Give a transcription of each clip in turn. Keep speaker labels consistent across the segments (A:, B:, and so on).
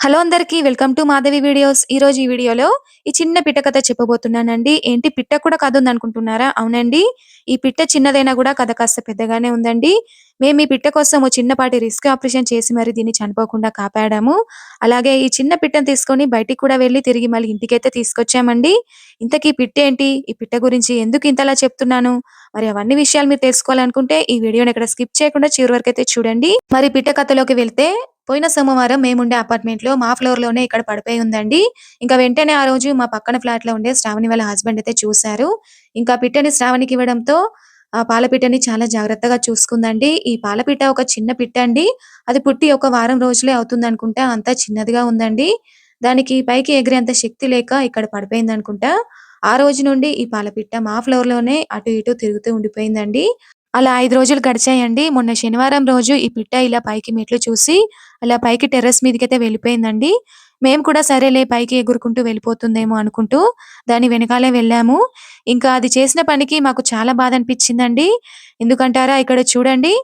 A: Hello అందరికి welcome to Madhavi videos. ఈ రోజు ఈ వీడియోలో ఈ చిన్న పిట్ట కథ చెప్పబోతున్నానండి. ఏంటి పిట్ట కూడా కథ ఉంది అనుకుంటున్నారా? అవునండి. ఈ పిట్ట చిన్నదైనా కూడా కథ కాస్త పెద్దగానే ఉందండి. మేము ఈ పిట్ట కోసం చిన్నపాటి రిస్క్ ఆపరేషన్ చేసి మరి దీన్ని చనిపోకుండా కాపాడాము. అలాగే ఈ చిన్న పిట్టను తీసుకొని బయటికి కూడా వెళ్ళి తిరిగి మళ్ళీ ఇంటికైతే తీసుకొచ్చామండి. ఇంతకీ పిట్ట ఏంటి? ఈ పిట్ట గురించి ఎందుకు ఇంతలా చెప్తున్నాను? మరి అవన్నీ విషయాలు మీరు తెలుసుకోవాలనుకుంటే ఈ వీడియోని ఇక్కడ స్కిప్ చేయకుండా చివరి వరకు అయితే చూడండి. మరి పిట్ట కథలోకి వెళ్తే పోయిన సోమవారం మేముండే అపార్ట్మెంట్లో మా ఫ్లోర్లోనే ఇక్కడ పడిపోయి ఉందండి. ఇంకా వెంటనే ఆ రోజు మా పక్కన ఫ్లాట్లో ఉండే శ్రావణి వాళ్ళ హస్బెండ్ అయితే చూశారు. ఇంకా పిట్టని శ్రావణికి ఇవ్వడంతో ఆ పాలపిట్టని చాలా జాగ్రత్తగా చూసుకుందండి. ఈ పాలపిట్ట ఒక చిన్న పిట్ట అండి. అది పుట్టి ఒక వారం రోజులే అవుతుంది అనుకుంటా. అంతా చిన్నదిగా ఉందండి. దానికి పైకి ఎగిరేంత శక్తి లేక ఇక్కడ పడిపోయింది అనుకుంటా. ఆ రోజు నుండి ఈ పాలపిట్ట మా ఫ్లోర్లోనే అటు ఇటు తిరుగుతూ ఉండిపోయిందండి. అలా ఐదు రోజులు గడిచాయండి. మొన్న శనివారం రోజు ఈ పిట్ట ఇలా పైకి మెట్లు చూసి అలా పైకి టెర్రస్ మీదకి అయితే వెళ్ళిపోయిందండి. మేము కూడా సరేలే పైకి ఎగురుకుంటూ వెళ్ళిపోతుందేమో అనుకుంటూ దాని వెనకాలే వెళ్ళాము. ఇంకా అది చేసిన పనికి మాకు చాలా బాధ అనిపించిందండి. ఎందుకంటారా ఇక్కడ చూడండి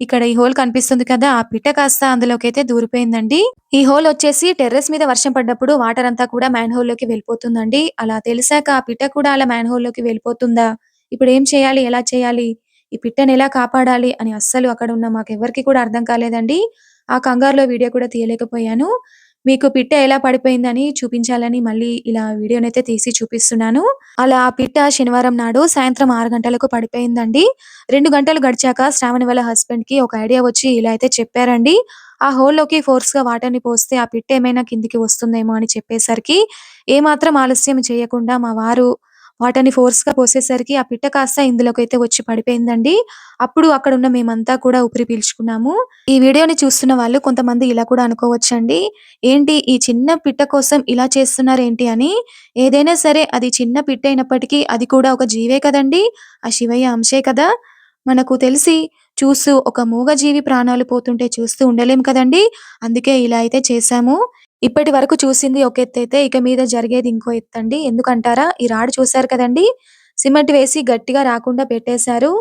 A: ఇక్కడ ఈ హోల్ కనిపిస్తుంది కదా ఆ పిట్ట కాస్త అందులోకి అయితే దూరిపోయిందండి. ఈ హోల్ వచ్చేసి టెర్రస్ మీద వర్షం పడ్డప్పుడు వాటర్ అంతా కూడా మ్యాన్ హోల్లోకి వెళ్ళిపోతుందండి. అలా తెలిసాక ఆ పిట్ట కూడా అలా మ్యాన్ హోల్లోకి వెళ్ళిపోతుందా? ఇప్పుడు ఏం చేయాలి ఎలా చేయాలి? ఈ పిట్టని ఎలా కాపాడాలి అని అస్సలు అక్కడ ఉన్న మాకు ఎవరికి కూడా అర్థం కాలేదండి. ఆ కంగారులో వీడియో కూడా తీయలేకపోయాను. మీకు పిట్ట ఎలా పడిపోయిందని చూపించాలని మళ్ళీ ఇలా వీడియోనైతే తీసి చూపిస్తున్నాను. అలా ఆ పిట్ట శనివారం నాడు సాయంత్రం ఆరు గంటలకు పడిపోయిందండి. రెండు గంటలు గడిచాక శ్రావణి వాళ్ళ హస్బెండ్కి ఒక ఐడియా వచ్చి ఇలా అయితే చెప్పారండి. ఆ హోల్లోకి ఫోర్స్గా వాటర్ని పోస్తే ఆ పిట్ట ఏమైనా కిందికి వస్తుందేమో అని చెప్పేసరికి ఏమాత్రం ఆలస్యం చేయకుండా మా వారు వాటిని ఫోర్స్గా పోసేసరికి ఆ పిట్ట కాస్త ఇందులోకి అయితే వచ్చి పడిపోయిందండి. అప్పుడు అక్కడ ఉన్న మేమంతా కూడా ఊపిరి పీల్చుకున్నాము. ఈ వీడియోని చూస్తున్న వాళ్ళు కొంతమంది ఇలా కూడా అనుకోవచ్చండి. ఏంటి ఈ చిన్న పిట్ట కోసం ఇలా చేస్తున్నారు ఏంటి అని? ఏదైనా సరే అది చిన్న పిట్ట అయినప్పటికీ అది కూడా ఒక జీవే కదండి. ఆ శివయ్య అంశే కదా. మనకు తెలిసి చూస్తూ ఒక మూగజీవి ప్రాణాలు పోతుంటే చూస్తూ ఉండలేం కదండి. అందుకే ఇలా అయితే చేశాము. ఇప్పటి వరకు చూసింది ఒక ఎత్తు అయితే ఇక మీద జరిగేది ఇంకో ఎత్తు అండి. ఎందుకంటారా? ఈ రాడ్ చూశారు కదండి? సిమెంట్ వేసి గట్టిగా రాకుండా పెట్టేశారు.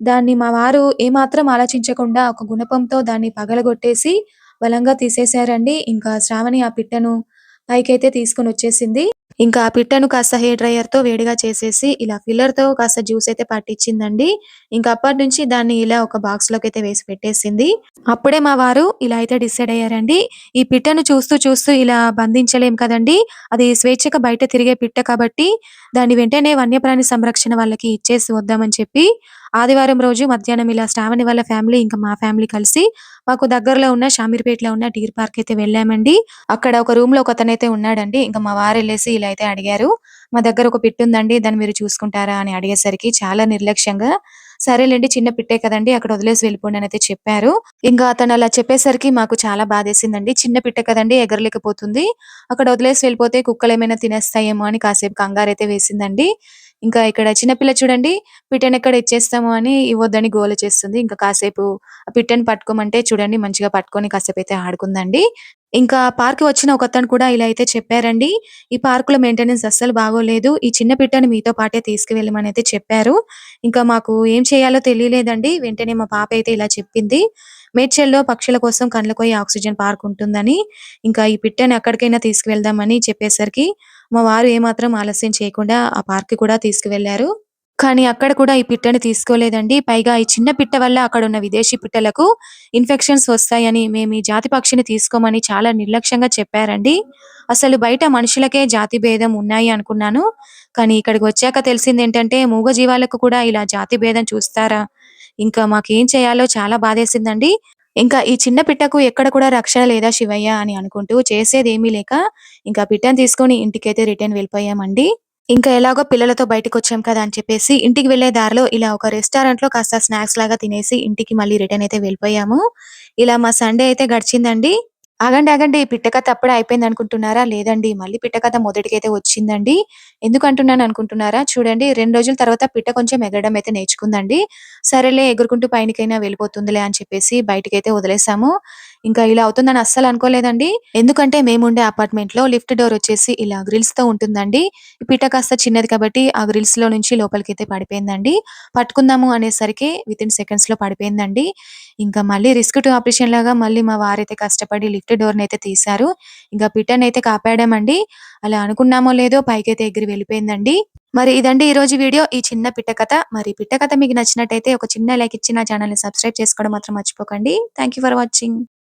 A: దాన్ని మా వారు ఏమాత్రం ఆలోచించకుండా ఒక గుణపంతో దాన్ని పగలగొట్టేసి బలంగా తీసేశారండి. ఇంకా శ్రావణి ఆ పిట్టను పైకైతే తీసుకొని వచ్చేసింది. ఇంకా ఆ పిట్టను కాస్త హెయిర్ డ్రైయర్తో వేడిగా చేసేసి ఇలా ఫిల్లర్తో కాస్త జ్యూస్ అయితే పట్టించిందండి. ఇంకా అప్పటి నుంచి దాన్ని ఇలా ఒక బాక్స్లోకి అయితే వేసి పెట్టేసింది. అప్పుడే మా వారు ఇలా అయితే డిసైడ్ అయ్యారండి. ఈ పిట్టను చూస్తూ చూస్తూ ఇలా బంధించలేం కదండి. అది స్వేచ్ఛగా బయట తిరిగే పిట్ట కాబట్టి దాన్ని వెంటనే వన్యప్రాణి సంరక్షణ వాళ్ళకి ఇచ్చేసి వద్దామని చెప్పి ఆదివారం రోజు మధ్యాహ్నం ఇలా శ్రావణి వాళ్ళ ఫ్యామిలీ ఇంకా మా ఫ్యామిలీ కలిసి మాకు దగ్గరలో ఉన్న షామీర్పేటలో ఉన్న డీర్ పార్క్ అయితే వెళ్ళామండి. అక్కడ ఒక రూమ్లో ఒక అతనైతే ఉన్నాడండి. ఇంకా మా వారు వెళ్ళేసి ఇలా అయితే అడిగారు. మా దగ్గర ఒక పిట్టు ఉందండి దాన్ని మీరు చూసుకుంటారా అని అడిగేసరికి చాలా నిర్లక్ష్యంగా సరేలేండి చిన్న పిట్టే కదండి అక్కడ వదిలేసి వెళ్ళిపోండి అని అయితే చెప్పారు. ఇంకా అతను అలా చెప్పేసరికి మాకు చాలా బాధేసిందండి. చిన్న పిట్ట కదండి ఎగరలేకపోతుంది. అక్కడ వదిలేసి వెళ్ళిపోతే కుక్కలు ఏమైనా తినేస్తాయేమో అని కాసేపు కంగారు అయితే వేసిందండి. ఇంకా ఇక్కడ చిన్నపిల్ల చూడండి పిట్టని ఎక్కడ ఇచ్చేస్తాము అని ఇవ్వద్దని గోల చేస్తుంది. ఇంకా కాసేపు ఆ పిట్టని పట్టుకోమంటే చూడండి మంచిగా పట్టుకొని కాసేపు అయితే ఆడుకుందండి. ఇంకా పార్క్ వచ్చిన ఒక అతను కూడా ఇలా అయితే చెప్పారండి ఈ పార్క్లో మెయింటెనెన్స్ అస్సలు బాగోలేదు ఈ చిన్న పిట్టని మీతో పాటే తీసుకువెళ్ళమని అయితే చెప్పారు. ఇంకా మాకు ఏం చేయాలో తెలియలేదండి వెంటనే మా పాప అయితే ఇలా చెప్పింది మేడ్చల్లో పక్షుల కోసం కండ్లకోయి ఆక్సిజన్ పార్క్ ఉంటుందని ఇంకా ఈ పిట్టని ఎక్కడికైనా తీసుకువెళ్దామని చెప్పేసరికి మా వారు ఏమాత్రం ఆలస్యం చేయకుండా ఆ పార్క్ కూడా తీసుకువెళ్ళారు కానీ అక్కడ కూడా ఈ పిట్టని తీసుకోలేదండి. పైగా ఈ చిన్న పిట్ట వల్ల అక్కడ ఉన్న విదేశీ పిట్టలకు ఇన్ఫెక్షన్స్ వస్తాయని మేము ఈ జాతి పక్షిని తీసుకోమని చాలా నిర్లక్ష్యంగా చెప్పారండి. అసలు బయట మనుషులకే జాతి భేదం ఉన్నాయి అనుకున్నాను. కానీ ఇక్కడికి వచ్చాక తెలిసింది ఏంటంటే మూగ జీవాలకు కూడా ఇలా జాతి భేదం చూస్తారా? ఇంకా మాకేం చేయాలో చాలా బాధేసిందండి. ఇంకా ఈ చిన్న పిట్టకు ఎక్కడ కూడా రక్షణ లేదా శివయ్య అని అనుకుంటూ చేసేది ఏమీ లేక ఇంకా పిట్టని తీసుకొని ఇంటికైతే రిటర్న్ వెళ్ళిపోయామండి. ఇంకా ఎలాగో పిల్లలతో బయటకు వచ్చాం కదా అని చెప్పేసి ఇంటికి వెళ్ళే దారిలో ఇలా ఒక రెస్టారెంట్లో కాస్త స్నాక్స్ లాగా తినేసి ఇంటికి మళ్ళీ రిటర్న్ అయితే వెళ్ళిపోయాము. ఇలా మా సండే అయితే గడిచిందండి. ఆగండి ఆగండి. పిట్టకథ అప్పుడే అయిపోయింది అనుకుంటున్నారా? లేదండి. మళ్ళీ పిట్టకథ మొదటికైతే వచ్చిందండి. ఎందుకు అంటున్నాను అనుకుంటున్నారా? చూడండి. రెండు రోజుల తర్వాత పిట్ట కొంచెం ఎగరడం అయితే నేర్చుకుందండి. సరేలే ఎగురుకుంటూ పైనకైనా వెళ్ళిపోతుందిలే అని చెప్పేసి బయటకైతే వదిలేసాము. ఇంకా ఇలా అవుతుందని అస్సలు అనుకోలేదండి. ఎందుకంటే మేము ఉండే అపార్ట్మెంట్లో లిఫ్ట్ డోర్ వచ్చేసి ఇలా గ్రిల్స్తో ఉంటుందండి. ఈ పిట్ట కాస్త చిన్నది కాబట్టి ఆ గ్రిల్స్లో నుంచి లోపలికి అయితే పడిపోయిందండి. పట్టుకుందాము అనేసరికి విత్ ఇన్ సెకండ్స్లో పడిపోయిందండి. ఇంకా మళ్ళీ రిస్క్ టు ఆపరేషన్ లాగా మళ్ళీ మా వారైతే కష్టపడి లిఫ్ట్ డోర్ అయితే తీశారు. ఇంకా పిట్టని అయితే కాపాడామండి. అలా అనుకున్నామో లేదో పైకైతే ఎగిరి వెళ్ళిపోయిందండి. మరి ఇదండి ఈ రోజు వీడియో. ఈ చిన్న పిట్ట కథ. మరి పిట్ట కథ మీకు నచ్చినట్టయితే ఒక చిన్న లైక్ ఇచ్చి నా ని సబ్స్క్రైబ్ చేసుకోవడం మాత్రం మర్చిపోకండి. Thank for watching.